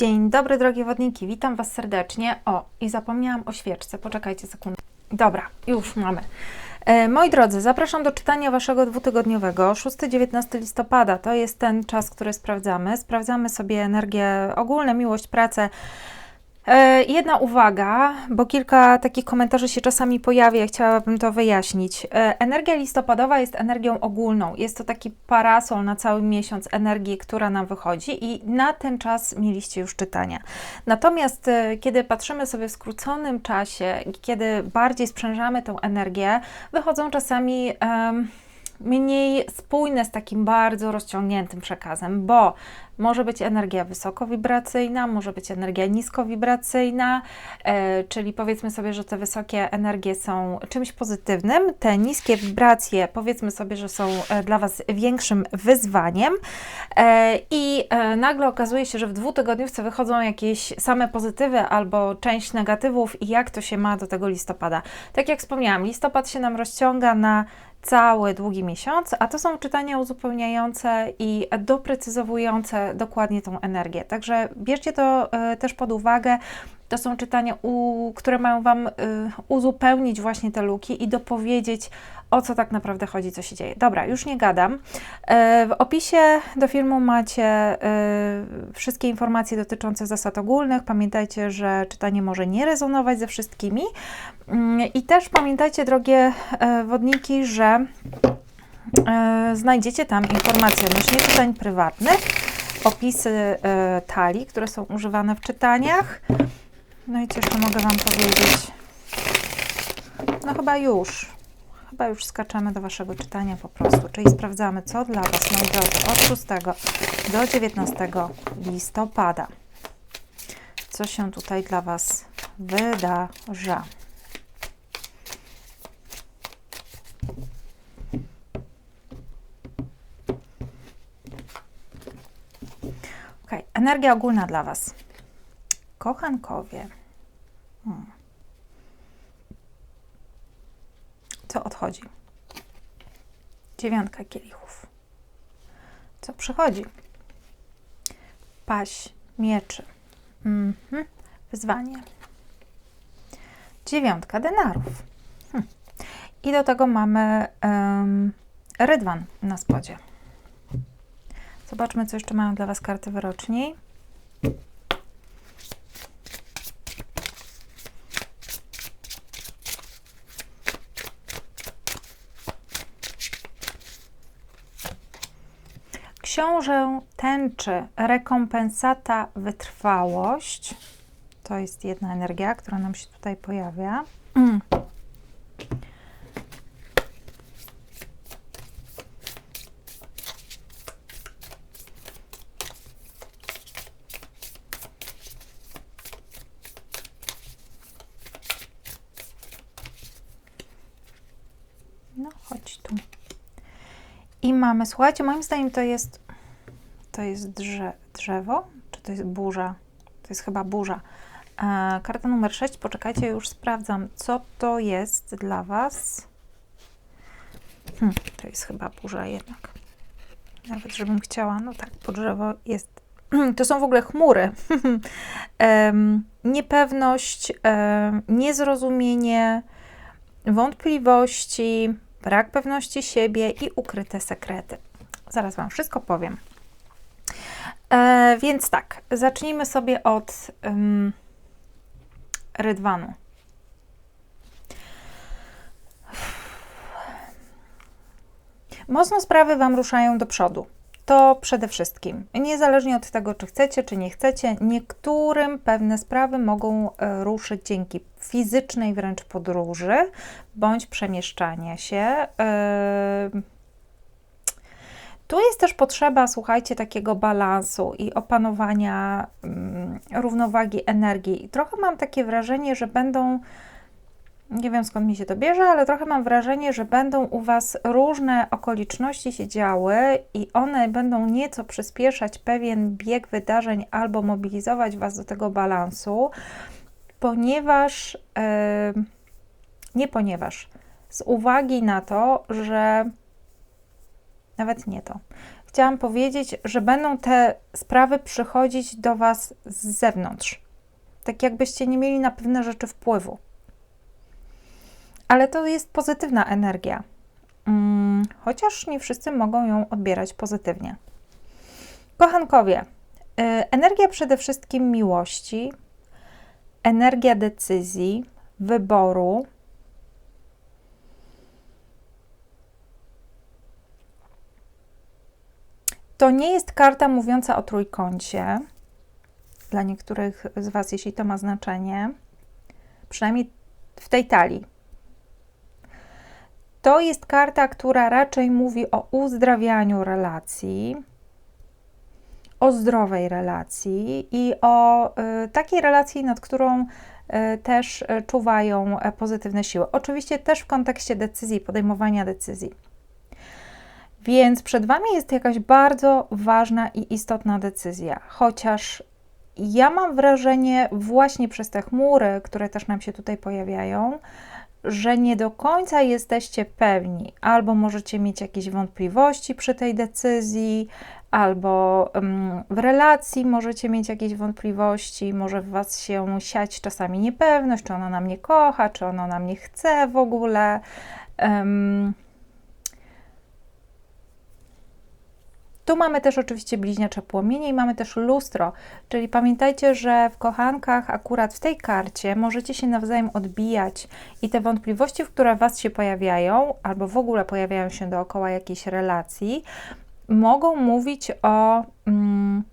Dzień dobry, drogie wodniki, witam Was serdecznie. O, i zapomniałam o świeczce, poczekajcie sekundę. Dobra, już mamy. E, moi drodzy, zapraszam do czytania Waszego dwutygodniowego. 6-19 listopada to jest ten czas, który sprawdzamy. Sprawdzamy sobie energię ogólne, miłość, pracę. E, jedna uwaga, bo kilka takich komentarzy się czasami pojawia, chciałabym to wyjaśnić. E, energia listopadowa jest energią ogólną. Jest to taki parasol na cały miesiąc energii, która nam wychodzi, i na ten czas mieliście już czytania. Natomiast e, kiedy patrzymy sobie w skróconym czasie, kiedy bardziej sprzężamy tę energię, wychodzą czasami. Um, mniej spójne z takim bardzo rozciągniętym przekazem, bo może być energia wysokowibracyjna, może być energia niskowibracyjna, e, czyli powiedzmy sobie, że te wysokie energie są czymś pozytywnym, te niskie wibracje powiedzmy sobie, że są e, dla Was większym wyzwaniem e, i nagle okazuje się, że w dwutygodniówce wychodzą jakieś same pozytywy albo część negatywów i jak to się ma do tego listopada. Tak jak wspomniałam, listopad się nam rozciąga na cały długi miesiąc, a to są czytania uzupełniające i doprecyzowujące dokładnie tą energię. Także bierzcie to e, też pod uwagę. To są czytania, u, które mają Wam y, uzupełnić właśnie te luki i dopowiedzieć, o co tak naprawdę chodzi, co się dzieje. Dobra, już nie gadam. E, w opisie do filmu macie e, wszystkie informacje dotyczące zasad ogólnych. Pamiętajcie, że czytanie może nie rezonować ze wszystkimi. Mm, I też pamiętajcie, drogie e, wodniki, że znajdziecie tam informacje odnośnie czytań prywatnych, opisy talii, które są używane w czytaniach. No i co jeszcze mogę Wam powiedzieć? No chyba już. Chyba już skaczemy do Waszego czytania po prostu, czyli sprawdzamy, co dla Was, moi drodzy, od 6 do 19 listopada. Co się tutaj dla Was wydarza. Ok, energia ogólna dla Was. Kochankowie. Hmm. Co odchodzi? Dziewiątka kielichów. Co przychodzi? Paś mieczy. Mhm. Wyzwanie. Dziewiątka denarów. Hm. I do tego mamy um, rydwan na spodzie. Zobaczmy, co jeszcze mają dla Was karty wyroczni. Książę tęczy, rekompensata, wytrwałość. To jest jedna energia, która nam się tutaj pojawia. Mm. No, chodź tu. I mamy, słuchajcie, moim zdaniem to jest, to jest drze, drzewo, czy to jest burza? To jest chyba burza. E, karta numer 6, poczekajcie, już sprawdzam, co to jest dla Was. Hm, to jest chyba burza jednak. Nawet żebym chciała, no tak, po drzewo jest. To są w ogóle chmury. um, niepewność, um, niezrozumienie, wątpliwości, brak pewności siebie i ukryte sekrety. Zaraz Wam wszystko powiem. E, więc tak, zacznijmy sobie od um, rydwanu. Mocno sprawy Wam ruszają do przodu. To przede wszystkim, niezależnie od tego, czy chcecie, czy nie chcecie, niektórym pewne sprawy mogą e, ruszyć dzięki fizycznej wręcz podróży bądź przemieszczania się. E, tu jest też potrzeba, słuchajcie, takiego balansu i opanowania mm, równowagi energii. trochę mam takie wrażenie, że będą nie wiem skąd mi się to bierze, ale trochę mam wrażenie, że będą u Was różne okoliczności się działy i one będą nieco przyspieszać pewien bieg wydarzeń albo mobilizować Was do tego balansu, ponieważ, yy, nie ponieważ, z uwagi na to, że nawet nie to, chciałam powiedzieć, że będą te sprawy przychodzić do Was z zewnątrz. Tak jakbyście nie mieli na pewne rzeczy wpływu. Ale to jest pozytywna energia. Hmm, chociaż nie wszyscy mogą ją odbierać pozytywnie. Kochankowie, yy, energia przede wszystkim miłości, energia decyzji, wyboru, To nie jest karta mówiąca o trójkącie. Dla niektórych z Was, jeśli to ma znaczenie, przynajmniej w tej talii. To jest karta, która raczej mówi o uzdrawianiu relacji, o zdrowej relacji i o y, takiej relacji, nad którą y, też y, czuwają pozytywne siły. Oczywiście też w kontekście decyzji, podejmowania decyzji. Więc przed Wami jest jakaś bardzo ważna i istotna decyzja, chociaż ja mam wrażenie, właśnie przez te chmury, które też nam się tutaj pojawiają, że nie do końca jesteście pewni, albo możecie mieć jakieś wątpliwości przy tej decyzji, albo w relacji możecie mieć jakieś wątpliwości, może w Was się siać czasami niepewność, czy ona na mnie kocha, czy ona na mnie chce w ogóle. Um, Tu mamy też oczywiście bliźniacze płomienie i mamy też lustro, czyli pamiętajcie, że w kochankach akurat w tej karcie możecie się nawzajem odbijać i te wątpliwości, które w Was się pojawiają, albo w ogóle pojawiają się dookoła jakiejś relacji, mogą mówić o mm,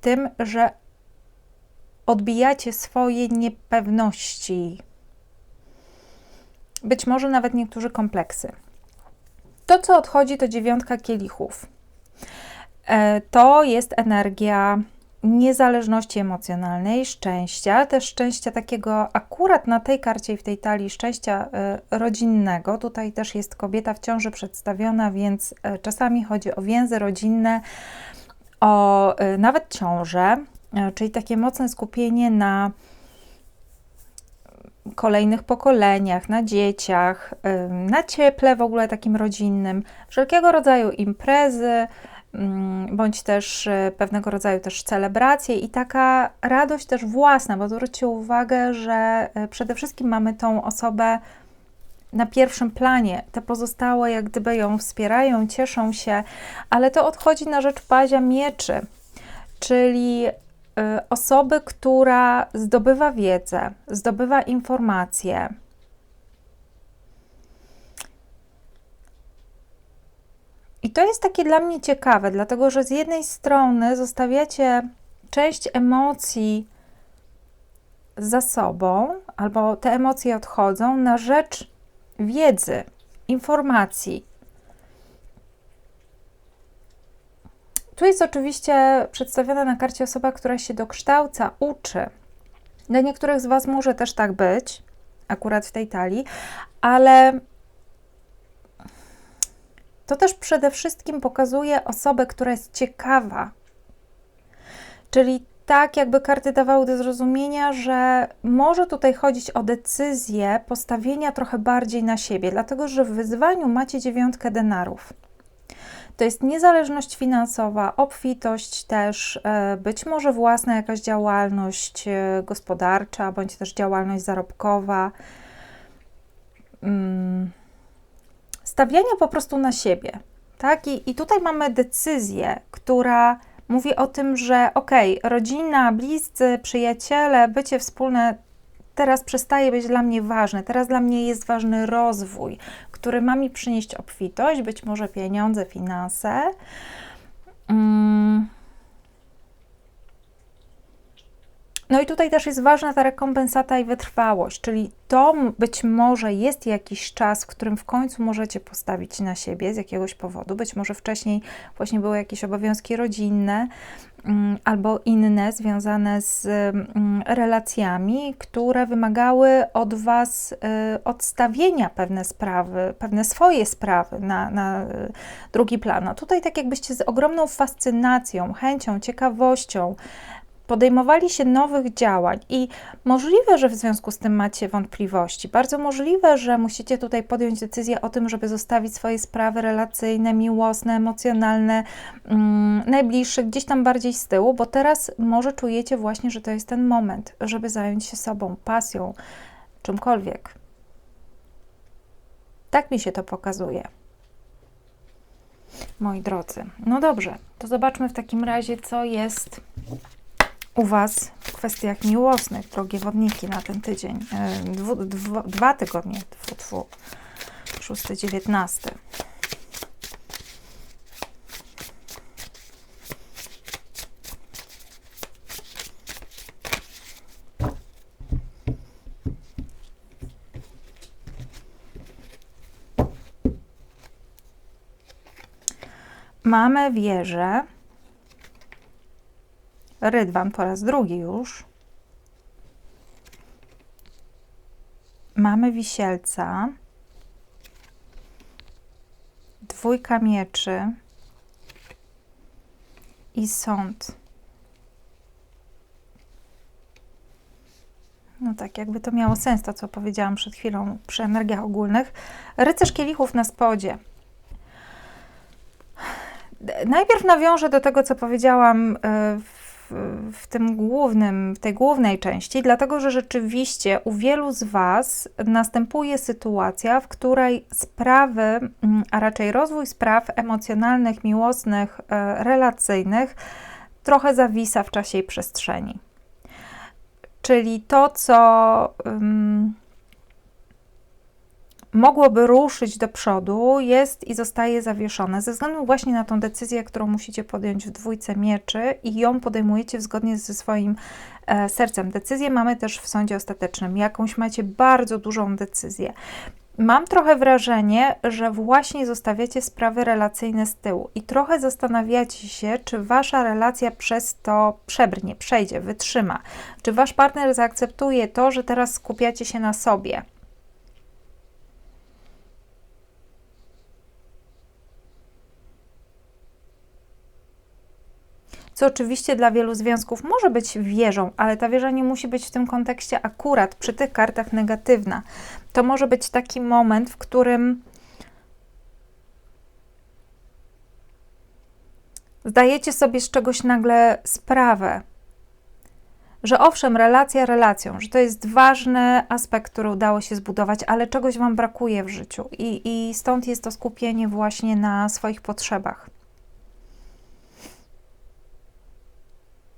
tym, że odbijacie swoje niepewności. Być może nawet niektórzy kompleksy. To, co odchodzi, to dziewiątka kielichów. E, to jest energia niezależności emocjonalnej, szczęścia, też szczęścia takiego akurat na tej karcie i w tej talii szczęścia e, rodzinnego. Tutaj też jest kobieta w ciąży przedstawiona, więc e, czasami chodzi o więzy rodzinne, o nawet ciążę, czyli takie mocne skupienie na kolejnych pokoleniach, na dzieciach, na cieple w ogóle takim rodzinnym, wszelkiego rodzaju imprezy, bądź też e, pewnego rodzaju też celebracje i taka radość też własna, bo zwróćcie uwagę, że e, przede wszystkim mamy tą osobę na pierwszym planie. Te pozostałe jak gdyby ją wspierają, cieszą się, ale to odchodzi na rzecz pazia mieczy, czyli e, osoby, która zdobywa wiedzę, zdobywa informacje, I to jest takie dla mnie ciekawe, dlatego że z jednej strony zostawiacie część emocji za sobą, albo te emocje odchodzą na rzecz wiedzy, informacji. Tu jest oczywiście przedstawiona na karcie osoba, która się dokształca, uczy. Dla niektórych z Was może też tak być, akurat w tej talii, ale to też przede wszystkim pokazuje osobę, która jest ciekawa. Czyli tak, jakby karty dawały do zrozumienia, że może tutaj chodzić o decyzję postawienia trochę bardziej na siebie, dlatego że w wyzwaniu macie dziewiątkę denarów. To jest niezależność finansowa, obfitość też, e, być może własna jakaś działalność e, gospodarcza, bądź też działalność zarobkowa. Hmm stawiania po prostu na siebie. Tak? I, I tutaj mamy decyzję, która mówi o tym, że okej, okay, rodzina, bliscy, przyjaciele, bycie wspólne teraz przestaje być dla mnie ważne. Teraz dla mnie jest ważny rozwój, który ma mi przynieść obfitość, być może pieniądze, finanse. Hmm No i tutaj też jest ważna ta rekompensata i wytrwałość, czyli to być może jest jakiś czas, w którym w końcu możecie postawić na siebie z jakiegoś powodu. Być może wcześniej właśnie były jakieś obowiązki rodzinne mm, albo inne związane z mm, relacjami, które wymagały od Was y, odstawienia pewne sprawy, pewne swoje sprawy na, na y, drugi plan. No tutaj tak jakbyście z ogromną fascynacją, chęcią, ciekawością, podejmowali się nowych działań i możliwe, że w związku z tym macie wątpliwości. Bardzo możliwe, że musicie tutaj podjąć decyzję o tym, żeby zostawić swoje sprawy relacyjne, miłosne, emocjonalne, mm, najbliższe, gdzieś tam bardziej z tyłu, bo teraz może czujecie właśnie, że to jest ten moment, żeby zająć się sobą, pasją, czymkolwiek. Tak mi się to pokazuje. Moi drodzy, no dobrze, to zobaczmy w takim razie, co jest u Was w kwestiach miłosnych, drogie wodniki, na ten tydzień. E, Dwu, dwu, dwa tygodnie, tfu, tfu. 6-19. Mamy wieżę. Rydwan po raz drugi już. Mamy wisielca. Dwójka mieczy. I sąd. No tak, jakby to miało sens, to co powiedziałam przed chwilą przy energiach ogólnych. Rycerz kielichów na spodzie. Najpierw nawiążę do tego, co powiedziałam e, w, tym głównym, w tej głównej części, dlatego że rzeczywiście u wielu z Was następuje sytuacja, w której sprawy, mm, a raczej rozwój spraw emocjonalnych, miłosnych, e, relacyjnych trochę zawisa w czasie i przestrzeni. Czyli to, co. Um, mogłoby ruszyć do przodu, jest i zostaje zawieszone ze względu właśnie na tą decyzję, którą musicie podjąć w dwójce mieczy i ją podejmujecie zgodnie ze swoim e, sercem. Decyzję mamy też w sądzie ostatecznym. Jakąś macie bardzo dużą decyzję. Mam trochę wrażenie, że właśnie zostawiacie sprawy relacyjne z tyłu i trochę zastanawiacie się, czy wasza relacja przez to przebrnie, przejdzie, wytrzyma. Czy wasz partner zaakceptuje to, że teraz skupiacie się na sobie co oczywiście dla wielu związków może być wieżą, ale ta wieża nie musi być w tym kontekście akurat przy tych kartach negatywna. To może być taki moment, w którym zdajecie sobie z czegoś nagle sprawę, że owszem, relacja relacją, że to jest ważny aspekt, który udało się zbudować, ale czegoś Wam brakuje w życiu i, i stąd jest to skupienie właśnie na swoich potrzebach.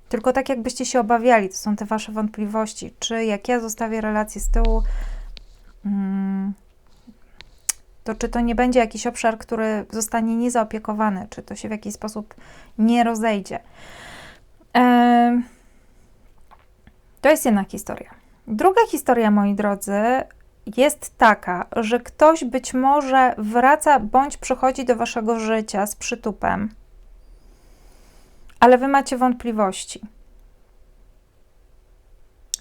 Tylko tak, jakbyście się obawiali, to są te wasze wątpliwości. Czy jak ja zostawię relację z tyłu, mm, to czy to nie będzie jakiś obszar, który zostanie niezaopiekowany, czy to się w jakiś sposób nie rozejdzie. to jest jedna historia. Druga historia, moi drodzy, jest taka, że ktoś być może wraca bądź przychodzi do waszego życia z przytupem ale wy macie wątpliwości.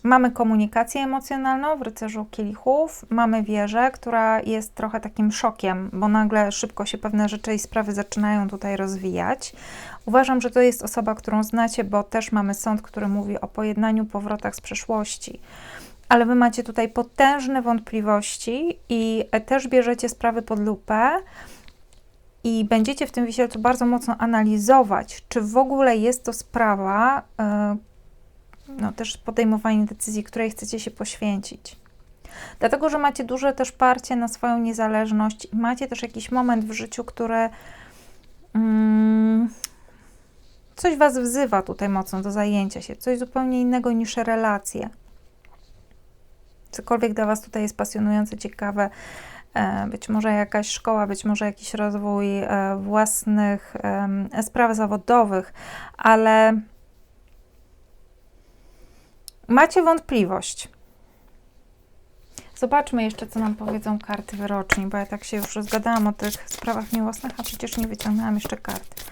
Mamy komunikację emocjonalną w rycerzu kielichów, mamy wieżę, która jest trochę takim szokiem, bo nagle szybko się pewne rzeczy i sprawy zaczynają tutaj rozwijać. Uważam, że to jest osoba, którą znacie, bo też mamy sąd, który mówi o pojednaniu, powrotach z przeszłości. Ale wy macie tutaj potężne wątpliwości i też bierzecie sprawy pod lupę i będziecie w tym wisielcu bardzo mocno analizować, czy w ogóle jest to sprawa, e, no też podejmowanie decyzji, której chcecie się poświęcić. Dlatego, że macie duże też parcie na swoją niezależność i macie też jakiś moment w życiu, który mm, coś Was wzywa tutaj mocno do zajęcia się, coś zupełnie innego niż relacje. Cokolwiek dla Was tutaj jest pasjonujące, ciekawe, być może jakaś szkoła, być może jakiś rozwój e, własnych spraw zawodowych, ale macie wątpliwość. Zobaczmy jeszcze, co nam powiedzą karty wyroczni, bo ja tak się już rozgadałam o tych sprawach miłosnych, a przecież nie wyciągnęłam jeszcze karty.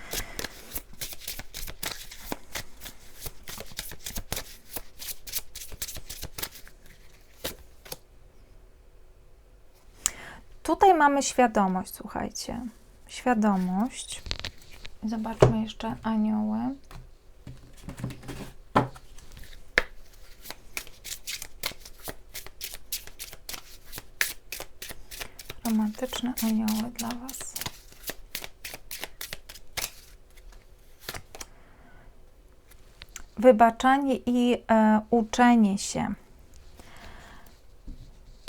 Tutaj mamy świadomość, słuchajcie. Świadomość. Zobaczmy jeszcze anioły. Romantyczne anioły dla Was. Wybaczanie i e, uczenie się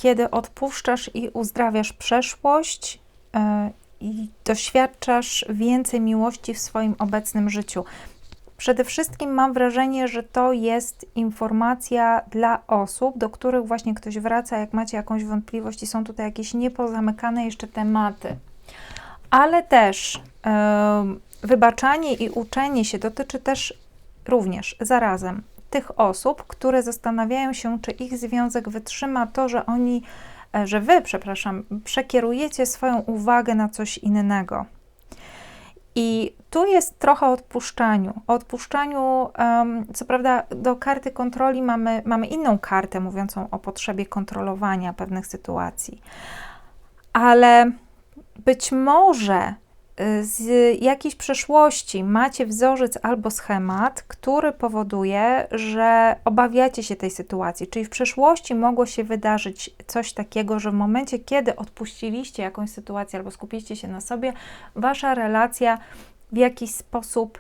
kiedy odpuszczasz i uzdrawiasz przeszłość e, i doświadczasz więcej miłości w swoim obecnym życiu. Przede wszystkim mam wrażenie, że to jest informacja dla osób, do których właśnie ktoś wraca, jak macie jakąś wątpliwość i są tutaj jakieś niepozamykane jeszcze tematy. Ale też yy, wybaczanie i uczenie się dotyczy też również zarazem tych osób, które zastanawiają się, czy ich związek wytrzyma to, że oni, e, że wy, przepraszam, przekierujecie swoją uwagę na coś innego. I tu jest trochę o odpuszczaniu. O odpuszczaniu, um, co prawda, do karty kontroli mamy, mamy inną kartę mówiącą o potrzebie kontrolowania pewnych sytuacji, ale być może z jakiejś przeszłości macie wzorzec albo schemat, który powoduje, że obawiacie się tej sytuacji. Czyli w przeszłości mogło się wydarzyć coś takiego, że w momencie, kiedy odpuściliście jakąś sytuację albo skupiliście się na sobie, wasza relacja w jakiś sposób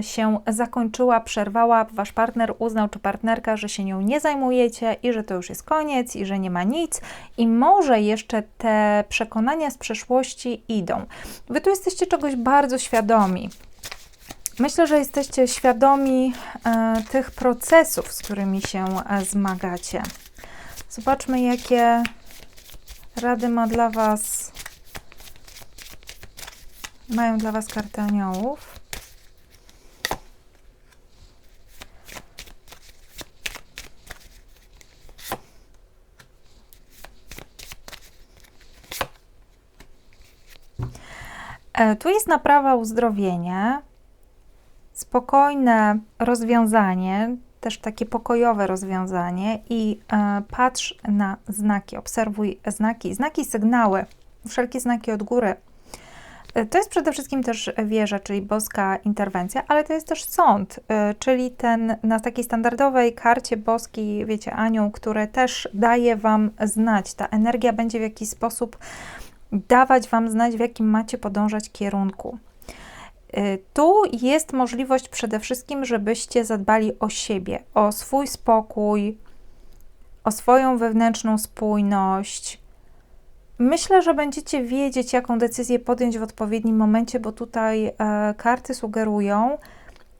się zakończyła, przerwała, wasz partner uznał czy partnerka, że się nią nie zajmujecie i że to już jest koniec i że nie ma nic, i może jeszcze te przekonania z przeszłości idą. Wy tu jesteście czegoś bardzo świadomi. Myślę, że jesteście świadomi e, tych procesów, z którymi się e, zmagacie. Zobaczmy, jakie rady ma dla Was mają dla Was karty aniołów. Tu jest naprawa, uzdrowienie, spokojne rozwiązanie, też takie pokojowe rozwiązanie i e, patrz na znaki, obserwuj znaki, znaki, sygnały, wszelkie znaki od góry to jest przede wszystkim też wieża, czyli boska interwencja, ale to jest też sąd, czyli ten na takiej standardowej karcie boskiej, wiecie, anioł, które też daje Wam znać. Ta energia będzie w jakiś sposób dawać Wam znać, w jakim macie podążać kierunku. Y, tu jest możliwość przede wszystkim, żebyście zadbali o siebie, o swój spokój, o swoją wewnętrzną spójność, Myślę, że będziecie wiedzieć, jaką decyzję podjąć w odpowiednim momencie, bo tutaj e, karty sugerują,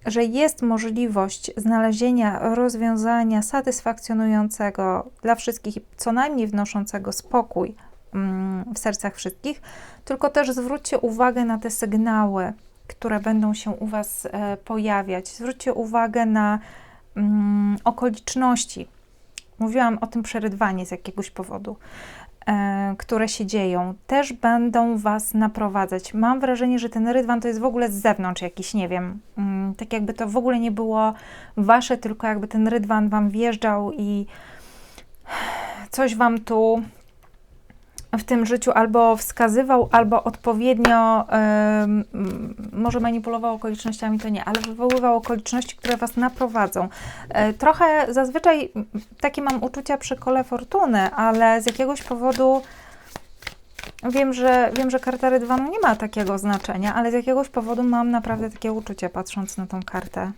że jest możliwość znalezienia rozwiązania satysfakcjonującego dla wszystkich, co najmniej wnoszącego spokój w sercach wszystkich, tylko też zwróćcie uwagę na te sygnały, które będą się u Was e, pojawiać. Zwróćcie uwagę na mm, okoliczności. Mówiłam o tym przerydwanie z jakiegoś powodu. E, które się dzieją, też będą Was naprowadzać. Mam wrażenie, że ten rydwan to jest w ogóle z zewnątrz jakiś, nie wiem, mm, tak jakby to w ogóle nie było Wasze, tylko jakby ten rydwan Wam wjeżdżał i coś Wam tu w tym życiu albo wskazywał, albo odpowiednio, yy, może manipulował okolicznościami, to nie, ale wywoływał okoliczności, które Was naprowadzą. Yy, trochę zazwyczaj takie mam uczucia przy kole fortuny, ale z jakiegoś powodu wiem, że wiem, że karta rydwanu nie ma takiego znaczenia, ale z jakiegoś powodu mam naprawdę takie uczucie, patrząc na tą kartę.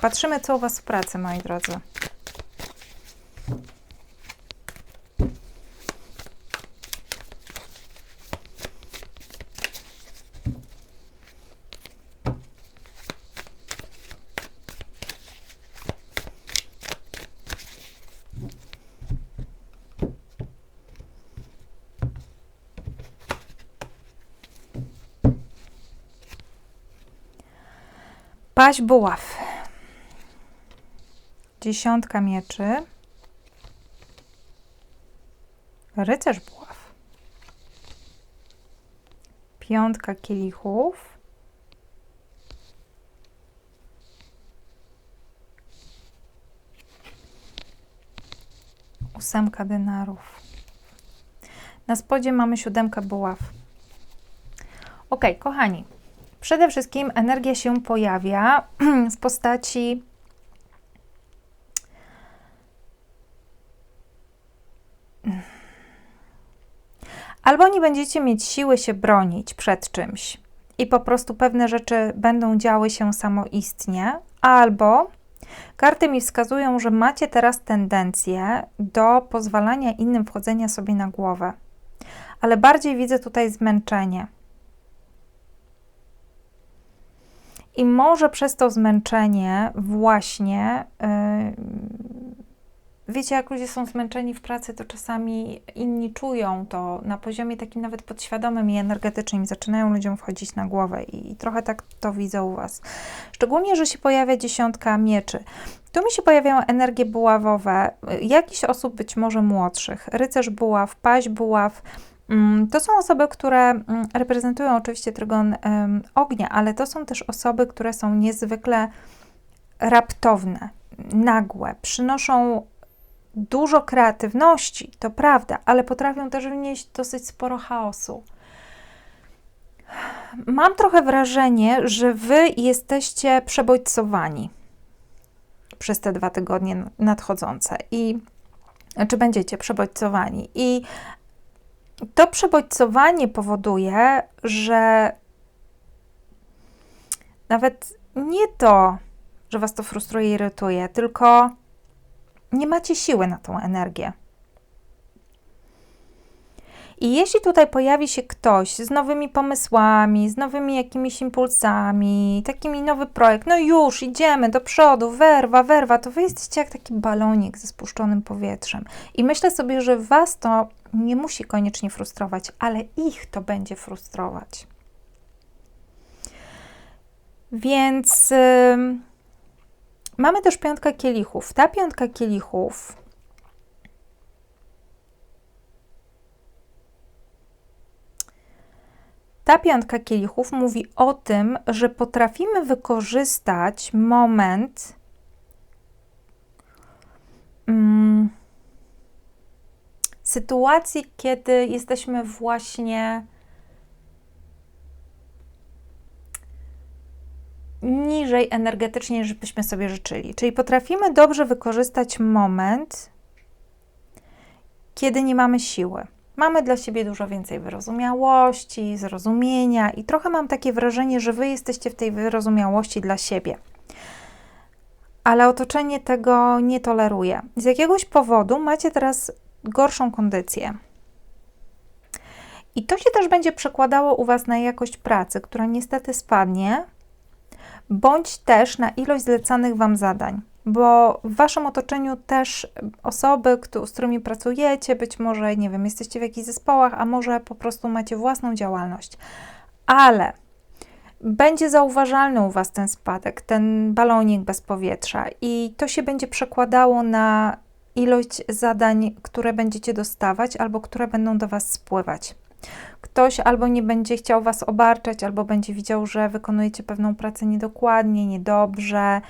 Patrzymy, co u Was w pracy, moi drodzy. Paź buław. Dziesiątka mieczy. Rycerz buław. Piątka kielichów. Ósemka denarów. Na spodzie mamy siódemkę buław. Ok, kochani, Przede wszystkim energia się pojawia w postaci Albo nie będziecie mieć siły się bronić przed czymś i po prostu pewne rzeczy będą działy się samoistnie, albo karty mi wskazują, że macie teraz tendencję do pozwalania innym wchodzenia sobie na głowę. Ale bardziej widzę tutaj zmęczenie. I może przez to zmęczenie właśnie yy, Wiecie, jak ludzie są zmęczeni w pracy, to czasami inni czują to na poziomie takim nawet podświadomym i energetycznym i zaczynają ludziom wchodzić na głowę i trochę tak to widzę u Was. Szczególnie, że się pojawia dziesiątka mieczy. Tu mi się pojawiają energie buławowe, jakichś osób być może młodszych, rycerz buław, paź buław, to są osoby, które mm, reprezentują oczywiście trygon ognia, ale to są też osoby, które są niezwykle raptowne, nagłe, przynoszą dużo kreatywności, to prawda, ale potrafią też wnieść dosyć sporo chaosu. Mam trochę wrażenie, że wy jesteście przebodźcowani przez te dwa tygodnie nadchodzące i czy będziecie przebodźcowani. I to przebodźcowanie powoduje, że nawet nie to, że was to frustruje i irytuje, tylko nie macie siły na tą energię. I jeśli tutaj pojawi się ktoś z nowymi pomysłami, z nowymi jakimiś impulsami, takimi nowy projekt, no już idziemy do przodu, werwa, werwa, to wy jesteście jak taki balonik ze spuszczonym powietrzem. I myślę sobie, że was to nie musi koniecznie frustrować, ale ich to będzie frustrować. Więc. Yy, Mamy też piątkę kielichów. Ta piątka kielichów Ta piątka kielichów mówi o tym, że potrafimy wykorzystać moment mm, sytuacji, kiedy jesteśmy właśnie niżej energetycznie, niż byśmy sobie życzyli. Czyli potrafimy dobrze wykorzystać moment, kiedy nie mamy siły. Mamy dla siebie dużo więcej wyrozumiałości, zrozumienia i trochę mam takie wrażenie, że wy jesteście w tej wyrozumiałości dla siebie. Ale otoczenie tego nie toleruje. Z jakiegoś powodu macie teraz gorszą kondycję. I to się też będzie przekładało u Was na jakość pracy, która niestety spadnie, bądź też na ilość zlecanych Wam zadań, bo w Waszym otoczeniu też osoby, z którymi pracujecie, być może, nie wiem, jesteście w jakichś zespołach, a może po prostu macie własną działalność, ale będzie zauważalny u Was ten spadek, ten balonik bez powietrza i to się będzie przekładało na ilość zadań, które będziecie dostawać albo które będą do Was spływać. Ktoś albo nie będzie chciał Was obarczać, albo będzie widział, że wykonujecie pewną pracę niedokładnie, niedobrze,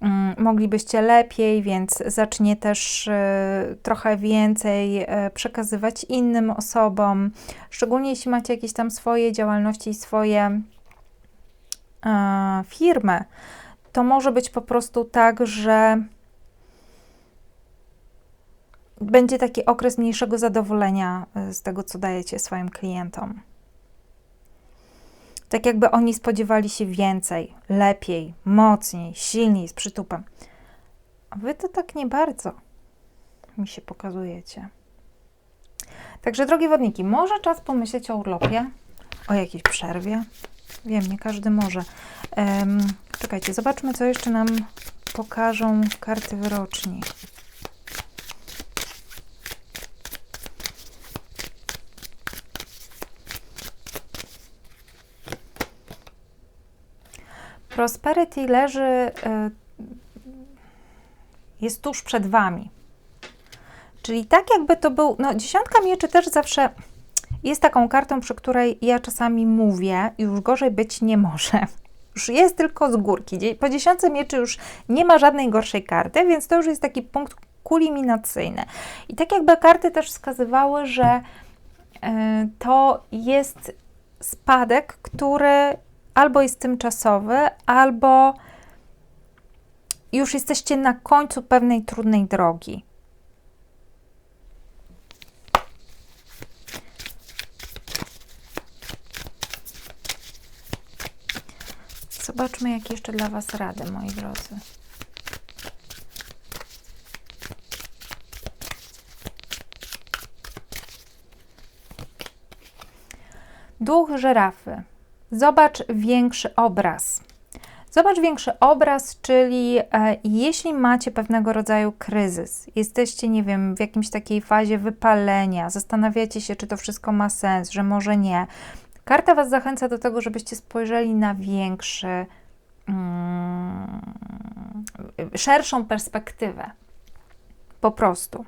mm, moglibyście lepiej, więc zacznie też y, trochę więcej y, przekazywać innym osobom, szczególnie jeśli macie jakieś tam swoje działalności i swoje firmy, to może być po prostu tak, że będzie taki okres mniejszego zadowolenia y, z tego, co dajecie swoim klientom. Tak jakby oni spodziewali się więcej, lepiej, mocniej, silniej, z przytupem. A wy to tak nie bardzo mi się pokazujecie. Także, drogie wodniki, może czas pomyśleć o urlopie, o jakiejś przerwie. Wiem, nie każdy może. Um, czekajcie, zobaczmy, co jeszcze nam pokażą karty wyroczni. Prosperity leży, y, jest tuż przed Wami. Czyli tak jakby to był, no dziesiątka mieczy też zawsze jest taką kartą, przy której ja czasami mówię, już gorzej być nie może. Już jest tylko z górki. Po dziesiątce mieczy już nie ma żadnej gorszej karty, więc to już jest taki punkt kulminacyjny. I tak jakby karty też wskazywały, że y, to jest spadek, który albo jest tymczasowy, albo już jesteście na końcu pewnej trudnej drogi. Zobaczmy, jakie jeszcze dla Was rady, moi drodzy. Duch żyrafy. Zobacz większy obraz. Zobacz większy obraz, czyli e, jeśli macie pewnego rodzaju kryzys, jesteście, nie wiem, w jakimś takiej fazie wypalenia, zastanawiacie się, czy to wszystko ma sens, że może nie. Karta Was zachęca do tego, żebyście spojrzeli na większy, mm, szerszą perspektywę. Po prostu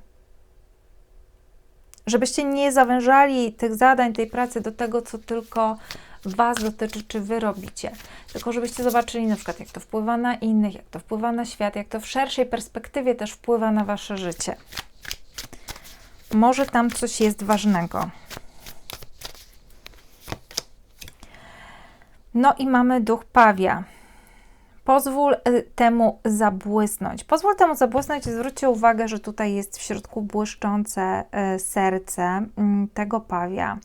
żebyście nie zawężali tych zadań, tej pracy do tego, co tylko Was dotyczy, czy Wy robicie. Tylko żebyście zobaczyli na przykład, jak to wpływa na innych, jak to wpływa na świat, jak to w szerszej perspektywie też wpływa na Wasze życie. Może tam coś jest ważnego. No i mamy duch pawia. Pozwól y, temu zabłysnąć. Pozwól temu zabłysnąć i zwróćcie uwagę, że tutaj jest w środku błyszczące y, serce mm, tego pawia.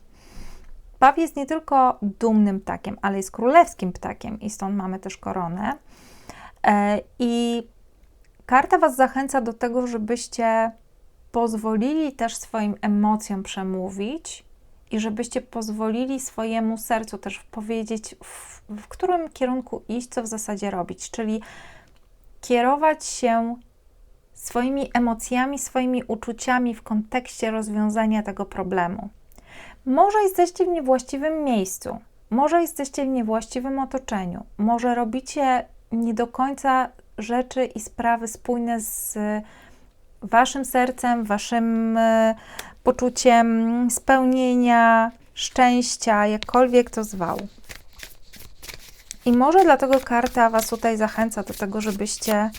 Paw jest nie tylko dumnym ptakiem, ale jest królewskim ptakiem i stąd mamy też koronę. E, I karta Was zachęca do tego, żebyście pozwolili też swoim emocjom przemówić i żebyście pozwolili swojemu sercu też powiedzieć, w, w którym kierunku iść, co w zasadzie robić, czyli kierować się swoimi emocjami, swoimi uczuciami w kontekście rozwiązania tego problemu. Może jesteście w niewłaściwym miejscu, może jesteście w niewłaściwym otoczeniu, może robicie nie do końca rzeczy i sprawy spójne z waszym sercem, waszym e, poczuciem spełnienia, szczęścia, jakkolwiek to zwał. I może dlatego karta Was tutaj zachęca do tego, żebyście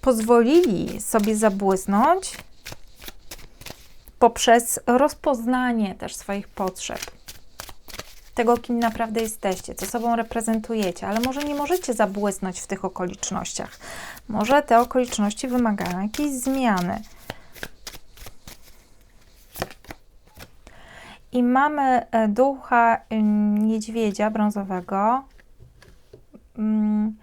pozwolili sobie zabłysnąć poprzez rozpoznanie też swoich potrzeb. Tego, kim naprawdę jesteście, co sobą reprezentujecie, ale może nie możecie zabłysnąć w tych okolicznościach. Może te okoliczności wymagają jakiejś zmiany. I mamy e, ducha niedźwiedzia brązowego. Mm.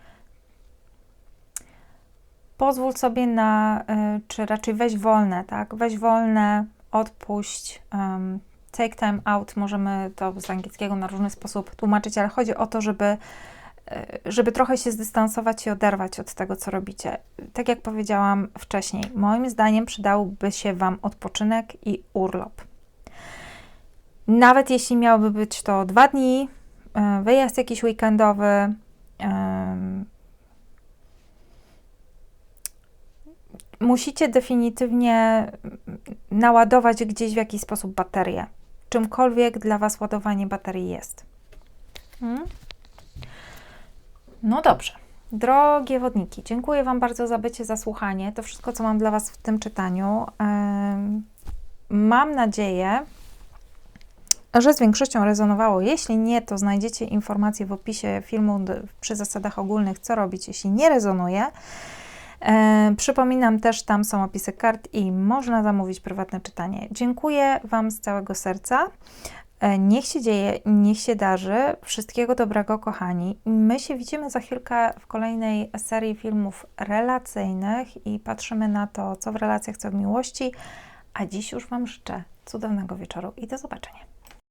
Pozwól sobie na, e, czy raczej weź wolne, tak? Weź wolne, odpuść. Um, take time out, możemy to z angielskiego na różny sposób tłumaczyć, ale chodzi o to, żeby, e, żeby trochę się zdystansować i oderwać od tego, co robicie. Tak jak powiedziałam wcześniej, moim zdaniem przydałby się Wam odpoczynek i urlop. Nawet jeśli miałoby być to dwa dni, e, wyjazd jakiś weekendowy, musicie definitywnie naładować gdzieś w jakiś sposób baterię. Czymkolwiek dla Was ładowanie baterii jest. Hmm? No dobrze. Drogie wodniki, dziękuję Wam bardzo za bycie, za słuchanie. To wszystko, co mam dla Was w tym czytaniu. Mam nadzieję, że z większością rezonowało. Jeśli nie, to znajdziecie informacje w opisie filmu przy zasadach ogólnych, co robić, jeśli nie rezonuje. E, przypominam też, tam są opisy kart i można zamówić prywatne czytanie. Dziękuję Wam z całego serca. E, niech się dzieje, niech się darzy. Wszystkiego dobrego, kochani. My się widzimy za chwilkę w kolejnej serii filmów relacyjnych i patrzymy na to, co w relacjach, co w miłości. A dziś już Wam życzę cudownego wieczoru i do zobaczenia.